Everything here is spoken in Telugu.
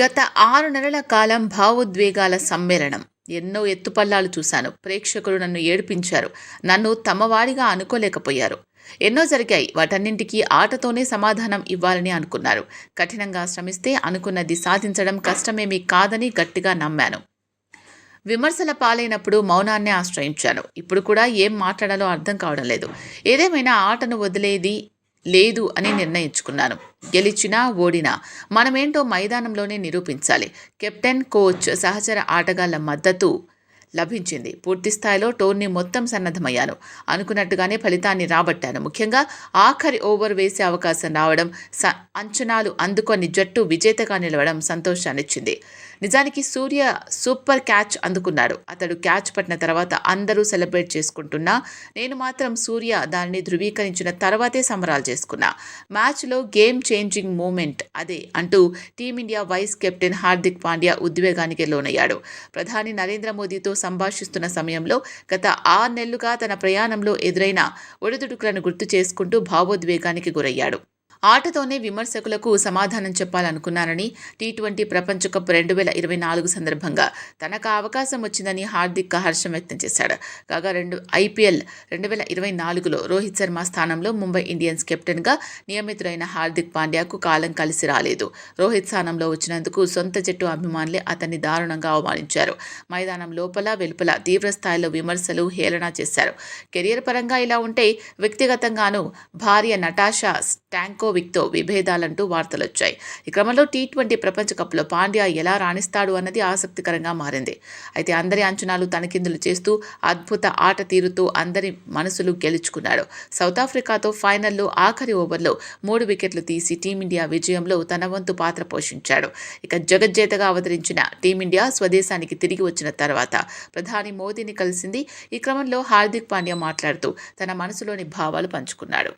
గత ఆరు నెలల కాలం భావోద్వేగాల సమ్మేళనం. ఎన్నో ఎత్తుపల్లాలు చూశాను. ప్రేక్షకులు నన్ను ఏడిపించారు. నన్ను తమవాడిగా అనుకోలేకపోయారు. ఎన్నో జరిగాయి. వాటన్నింటికీ ఆటతోనే సమాధానం ఇవ్వాలని అనుకున్నారు. కఠినంగా శ్రమిస్తే అనుకున్నది సాధించడం కష్టమేమీ కాదని గట్టిగా నమ్మాను. విమర్శల పాలైనప్పుడు మౌనాన్ని ఆశ్రయించాను. ఇప్పుడు కూడా ఏం మాట్లాడాలో అర్థం కావడం లేదు. ఏదేమైనా ఆటను వదిలేది లేదు అని నిర్ణయించుకున్నాను. గెలిచినా ఓడినా మనమేంటో మైదానంలోనే నిరూపించాలి. కెప్టెన్ కోచ్ సహచర ఆటగాళ్ళ మద్దతు లభించింది. పూర్తి స్థాయిలో టోర్నీ మొత్తం సన్నద్ధమయ్యాను. అనుకున్నట్టుగానే ఫలితాన్ని రాబట్టాను. ముఖ్యంగా ఆఖరి ఓవర్ వేసే అవకాశం రావడం స అంచనాలు అందుకొని జట్టు విజేతగా నిలవడం సంతోషాన్నిచ్చింది. నిజానికి సూర్య సూపర్ క్యాచ్ అందుకున్నాడు. అతడు క్యాచ్ పట్టిన తర్వాత అందరూ సెలబ్రేట్ చేసుకుంటున్నా నేను మాత్రం సూర్య దానిని ధృవీకరించిన తర్వాతే సంబరాలు చేసుకున్నా. మ్యాచ్లో గేమ్ చేంజింగ్ మూమెంట్ అదే అంటూ team India vice captain Hardik Pandya ఉద్వేగానికి లోనయ్యాడు. ప్రధాని నరేంద్ర మోదీతో సంభాషిస్తున్న సమయంలో గత ఆరు నెలలుగా తన ప్రయాణంలో ఎదురైన ఒడిదుడుకులను గుర్తు చేసుకుంటూ భావోద్వేగానికి గురయ్యాడు. ఆటతోనే విమర్శకులకు సమాధానం చెప్పాలనుకున్నానని టీ ట్వంటీ ప్రపంచ కప్ రెండు వేల ఇరవై నాలుగు సందర్భంగా తనకు అవకాశం వచ్చిందని హార్దిక్ హర్షం వ్యక్తం చేశాడు. కాగా రెండు ఐపీఎల్ రెండు వేల ఇరవై నాలుగులో రోహిత్ శర్మ స్థానంలో ముంబై ఇండియన్స్ కెప్టెన్గా నియమితులైన హార్దిక్ పాండ్యాకు కాలం కలిసి రాలేదు. రోహిత్ స్థానంలో వచ్చినందుకు సొంత జట్టు అభిమానులే అతన్ని దారుణంగా అవమానించారు. మైదానం లోపల వెలుపల తీవ్ర స్థాయిలో విమర్శలు హేళన చేశారు. కెరియర్ పరంగా ఇలా ఉంటే వ్యక్తిగతంగానూ భార్య నటాషా జోకోవిక్తో విభేదాలంటూ వార్తలొచ్చాయి. ఈ క్రమంలో టీ ట్వంటీ ప్రపంచ కప్లో పాండ్యా ఎలా రాణిస్తాడు అన్నది ఆసక్తికరంగా మారింది. అయితే అందరి అంచనాలు తనకిందులు చేస్తూ అద్భుత ఆట తీరుతో అందరి మనసులు గెలుచుకున్నాడు. సౌత్ ఆఫ్రికాతో ఫైనల్లో ఆఖరి ఓవర్లో మూడు వికెట్లు తీసి టీమిండియా విజయంలో తన వంతు పాత్ర పోషించాడు. ఇక జగజ్జేతగా అవతరించిన టీమిండియా స్వదేశానికి తిరిగి వచ్చిన తర్వాత ప్రధాని మోదీని కలిసింది ఈ క్రమంలో హార్దిక్ పాండ్యా మాట్లాడుతూ తన మనసులోని భావాలు పంచుకున్నాడు.